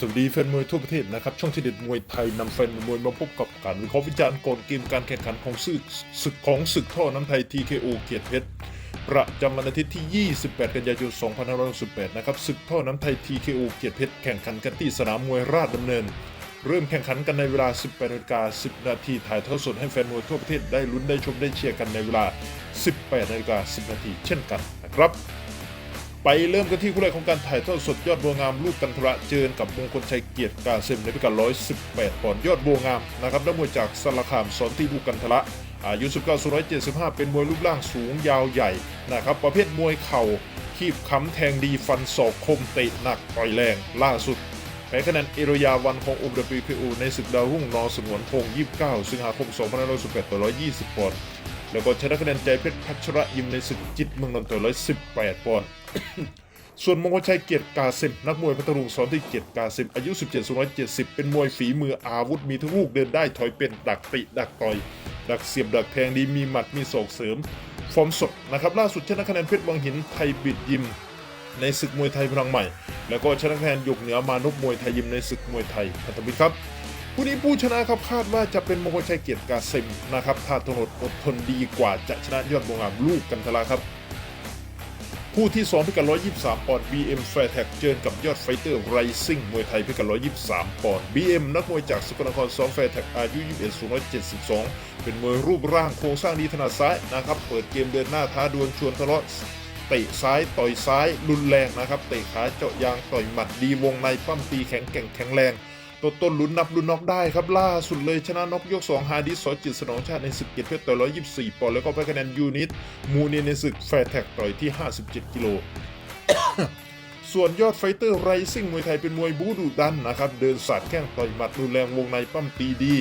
สวัสดีแฟนมวยทั่วประเทศนะครับ ช่องที่เด็ดมวยไทยนำแฟนมวยมาพบกับการวิเคราะห์วิจารณ์ก่อนเกมการแข่งขันของศึกศึกของศึกท่อน้ำไทย TKO เกียรติเพชรประจำวันอาทิตย์ที่ 28 กันยายน 2568 นะครับศึกท่อน้ำไทย TKO เกียรติเพชรแข่งขันกันที่สนามมวยราชดำเนิน เริ่มแข่งขันกันในเวลา 18นาฬิกา10 นาทีถ่ายทอดสดให้แฟนมวยทั่วประเทศได้ลุ้นได้ชมได้เชียร์กันในเวลา 18นาฬิกา10 นาทีเช่นกันนะครับ ไปเริ่มกันที่คู่แรกของการถ่ายทอดสดยอดบัวงามลูกกันทระเจอกับมงคลชัยเกียรติกาเซมในพิกัด 118 ปอนด์ยอดบัวงามนะครับนักมวยจากสารคามสอนที่ลูกกันทระอายุ 19 175 เป็นมวยรูปร่างสูงยาวใหญ่นะครับประเภทมวยเข่าคีบค้ำแทงดีฟันศอกคมเตะหนักต่อยแรงล่าสุดแพ้คะแนนเอโรยาวันของ OWKU ในศึกดาวรุ่งนอสงวนพงศ์29 สิงหาคม 2518 ต่อ120 ปอนด์ แล้วก็ชนะคะแนนใจเพชรพัชระยิมในศึกจิตเมืองนนท์ต่อ118ปดปอนด์ส่วนมงคลชัยเกียรติกาเซมนักมวยพัทลุงสอนที่เกียรติกาเซมอายุ 17 170 เป็นมวยฝีมืออาวุธมีทั้งลูกเดินได้ถอยเป็นดักติดักต่อย ดักเสียบดักแทงดีมีหมัดมีศอกเสริม ฟอร์มสดนะครับล่าสุดชนะคะแนนเพชรวังหินไทยบิดยิม ในศึกมวยไทยพลังใหม่ แล้วก็ชนะคะแนนยกเหนือมานพมวยไทยยิมในศึกมวยไทยพันธมิตรครับ ผู้นี้ผู้ชนะครับคาดว่าจะเป็นมงคลชัยเกียรติกาเซมนะครับถ้าทนอดอดทนดีกว่าจะชนะยอดบวงามลูกกันทละครับผู้ที่ 2 พิกัด 123 ปอนด์ BM f a i r t a g เจอกับยอดไฟเตอร์ไรซิ่งมวยไทยพิกัด 123 ปอนด์ BM นักมวยจากสกลนคร2 f a i r t a g อายุ 21 172 เป็นมวยรูปร่างโครงสร้างดีถนัดซ้ายนะครับ เปิดเกมเดินหน้าท้าดวลชวนทะเลาะเตะซ้ายต่อยซ้ายรุนแรงนะครับ เตะขาเจาะยางต่อยหมัดดีวงในปั้มตีแข็งแกร่งแข็งแรง ตัวต้นลุ้นนับลุ้นน็อกได้ครับ ล่าสุดเลยชนะน็อกยก 2 ฮาดิสสอจิตสนองชาติในศึกเกียรติเพชรต่อย124 ปอนด์แล้วก็แพ้คะแนนยูนิต มูเนียในศึกแฟร์แท็กต่อยที่ 57 กิโล ส่วนยอดไฟเตอร์ไรซิ่งมวยไทยเป็นมวยบูดุดันนะครับ เดินสาดแข้งต่อยหมัดรุนแรงวงในปั้มตีดี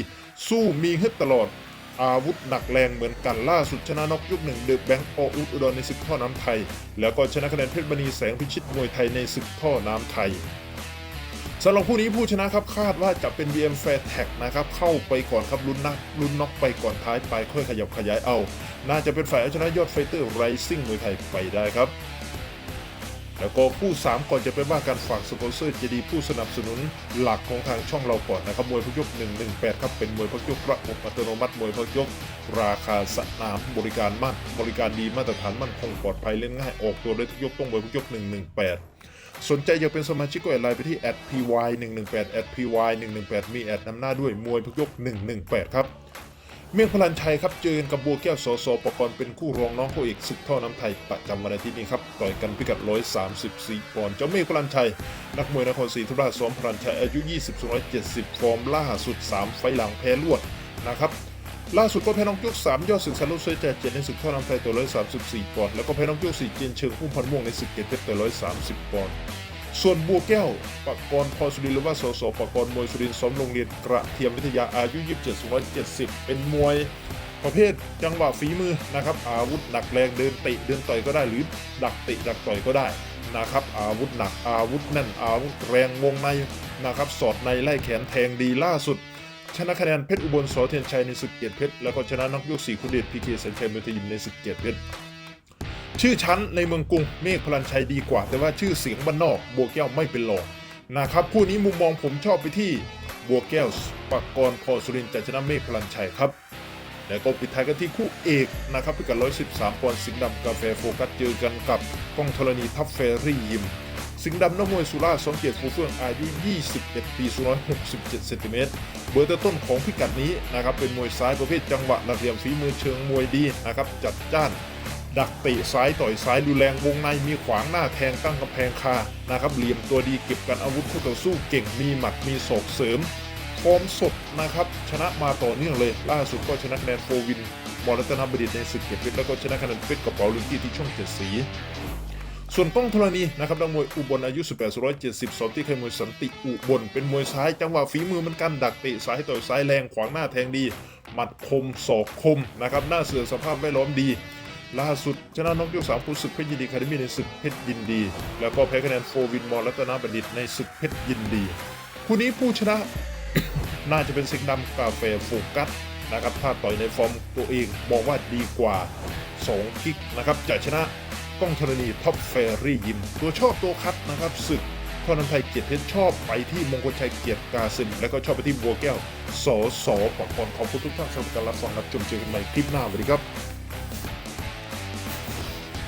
สู้มีฮึดตลอด อาวุธหนักแรงเหมือนกันล่าสุดชนะน็อกยกหนึ่งเดอะแบงค์ออุดอุดรในศึกท่อน้ำไทย แล้วก็ชนะคะแนนเพชรมณีแสงพิชิตมวยไทยในศึกท่อน้ำไทย สำหรับผู้นี้ผู้ชนะครับคาดว่าจะเป็น VM Fair Tag นะครับเข้าไปก่อนครับลุ้นนักลุ้นน็อกไปก่อนท้ายไปค่อยขยับขยายเอา น่าจะเป็นฝ่ายชนะยอดไฟเตอร์ไรซิ่งมวยไทยไปได้ครับแล้วก็คู่ 3 ก่อนจะไปว่าการฝากสปอนเซอร์จะดีผู้สนับสนุนหลักของทางช่องเราก่อนนะครับมวยพักยก 118 ครับ เป็นมวยพักยกระบบอัตโนมัติมวยพักยก ราคาสนามบริการมั่นบริการดีมาตรฐานมั่นคงปลอดภัยเล่นง่ายออกตัวได้ทุกยกต้องมวยพักยก 118 สนใจอยากเป็นสมาชิกก็แอดไลน์ไปที่ @py 118 @py 118 มีแอดนำหน้าด้วยมวยพกยก 118 ครับ เมียงพลันชัยครับเจอกับบัวแก้วสสประกรณ์เป็นคู่รองน้องคู่เอกศึกท่อน้ำไทยประจำวันอาทิตย์นี้ครับ ต่อยกันพิกัด 134ปอนด์เจ้าเมียงพลันชัย นักมวยนครศรีธรรมราชซ้อมพลันชัยอายุ 20 170 ฟอร์มล่าสุด 3 ไฟหลังแพ้รวดนะครับ ล่าสุดก็แพ้น้องยก3ยอดศึกสารุเซยใจเจ็ดในศึกท่อน้ำไทยตัว134ปอนด์แล้วก็แพ้น้องยก4เจียนเชิงพุ่มพันม่วงในศึกเกตเพชรตัว130ปอนด์ส่วนบัวแก้วปากรพรสุรินทร์หรือว่าสสปากรมวยสุรินทร์ซ้อมโรงเรียนกระเทียมวิทยาอายุ27 170 เป็นมวยประเภทจังหวะฝีมือนะครับ อาวุธหนักแรงเดินเตะเดินต่อยก็ได้หรือดักเตะดักต่อยก็ได้นะครับ อาวุธหนักอาวุธแน่นอาวุธแรงวงในนะครับ สอดในไล่แขนแทงดีล่าสุด ชนะคะแนนเพชรอุบลสอเทียนชัยในศึกเกียรติเพชรแล้วก็ชนะนักยกสี่คุณเดชพีเคสัญชัยมวยทยิมในศึกเกียรติเพชรชื่อชั้นในเมืองกรุงเมฆพลันชัยดีกว่า แต่ว่าชื่อเสียงบ้านนอกบัวแก้วไม่เป็นรองนะครับคู่นี้มุมมองผมชอบไปที่บัวแก้วปากกรณ์พอสุรินจะชนะเมฆพลันชัยครับแล้วก็ปิดท้ายกันที่คู่เอกนะครับพิกัด113ปอนด์สิงห์ดำกาแฟโฟกัสเจอกันกับกล้องธรณีทัพเฟรรี่ยิม สิงห์ดำนักมวยสุราษฎร์สมเกียรติฟูเฟื่องอายุ 21 ปี167เซนติเมตรเบอร์ต้นของพิกัดนี้นะครับเป็นมวยซ้ายประเภทจังหวะหลักเหลี่ยมฝีมือเชิงมวยดีนะครับจัดจ้านดักเตะซ้ายต่อยซ้ายรุแรงวงในมีขวางหน้าแทงตั้งกำแพงคานะครับเหลี่ยมตัวดีเก็บกันอาวุธคู่ต่อสู้เก่งมีหมัดมีศอกเสริมฟอร์มสดนะครับชนะมาต่อเนื่องเลย ล่าสุดก็ชนะคะแนนโฟวินบอลรัตนบดินทร์ในศึกเกียรติเพชรแล้วก็ชนะคะแนนเพชรกระเปาลิงกี้ที่ช่องเจ็ดสี ส่วนก้องธรณีนะครับนักมวยอุบลอายุ 18 170 สอบที่เคยมวยสันติอุบล เป็นมวยซ้ายจังหวะฝีมือมันกันดักเตะซ้ายต่อยซ้ายแรงขวางหน้าแทงดี หมัดคมศอกคมนะครับหน้าเสือสภาพไม่ล้อมดี ล่าสุดชนะน็อกยกสามคู่ศึกเพชรยินดีคาเดมี่ในศึกเพชรยินดี แล้วก็แพ้คะแนนโฟวินมอลรัตนบัณฑิตในศึกเพชรยินดีคู่นี้ผู้ชนะน่าจะเป็นสิงห์ดำกาแฟโฟกัสนะครับถ้าต่อยในฟอร์มตัวเองมองว่าดีกว่า 2 คิกนะครับจะชนะ กล้องธรณีท็อปเฟรี่ยิม ตัวชอบตัวคัดนะครับศึกพนันไทยเกียรติเพชรชอบไปที่มงคลชัยเกียรติกาซินแล้วก็ชอบไปที่บัวแก้วสอสอปอดพรขอบคุณทุกท่านสำหรับการรับฟังรับชมเจอกันใหม่คลิปหน้าสวัสดีครับ